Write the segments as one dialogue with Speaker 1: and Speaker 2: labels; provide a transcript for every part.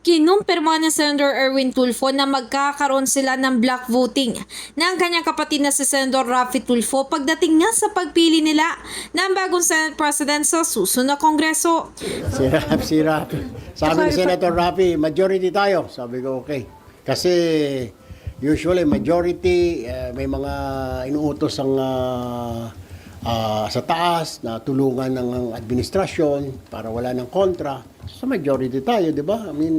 Speaker 1: Kinumpirma ni Senator Erwin Tulfo na magkakaroon sila ng block voting ng kanyang kapatid na si Senator Rafi Tulfo pagdating nga sa pagpili nila ng bagong Senate President sa susunod na Kongreso.
Speaker 2: Si Rap, si Rap. Sabi ni Senator Rafi, majority tayo. Sabi ko, okay. Kasi usually majority, eh, may mga inuutos ang ah, ah, sa taas na tulungan ng administrasyon para wala ng kontra. Sa majority tayo, di ba? I mean,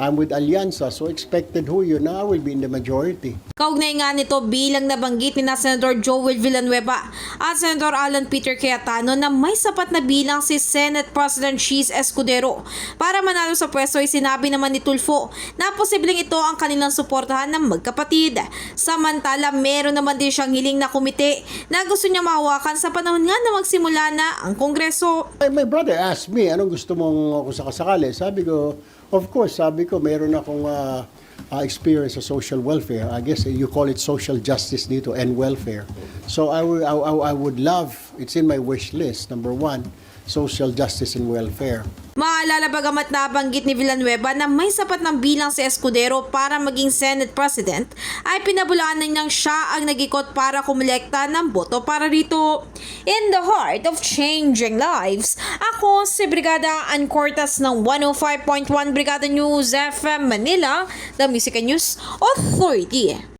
Speaker 2: I'm with Alianza, so expected ho yun na I will be in the majority.
Speaker 1: Kaugnay nga nito bilang nabanggit ni na Senator Joel Villanueva at Senator Alan Peter Cayetano na may sapat na bilang si Senate President Cheese Escudero. Para manalo sa pwesto ay sinabi naman ni Tulfo na posibleng ito ang kanilang suportahan ng magkapatid. Samantala meron naman din siyang hiling na komite na gusto niya mahawakan sa panahon nga na magsimula na ang Kongreso.
Speaker 2: My, my brother asked me, anong gusto mong kung sakasakali? Sabi ko, of course, sabi ko, meron akong ah, ah, experience sa social welfare. I guess you call it social justice dito and welfare. So I, I- I would love, it's in my wish list, number one, social justice and welfare.
Speaker 1: Maalala bagamat nabanggit ni Villanueva na may sapat ng bilang si Escudero para maging Senate President, ay pinabulaan na niyang siya ang nagikot para kumulekta ng boto para rito. In the heart of changing lives, ako si Brigada Ann Cortas ng 105.1 Brigada News FM Manila, the Music News Authority.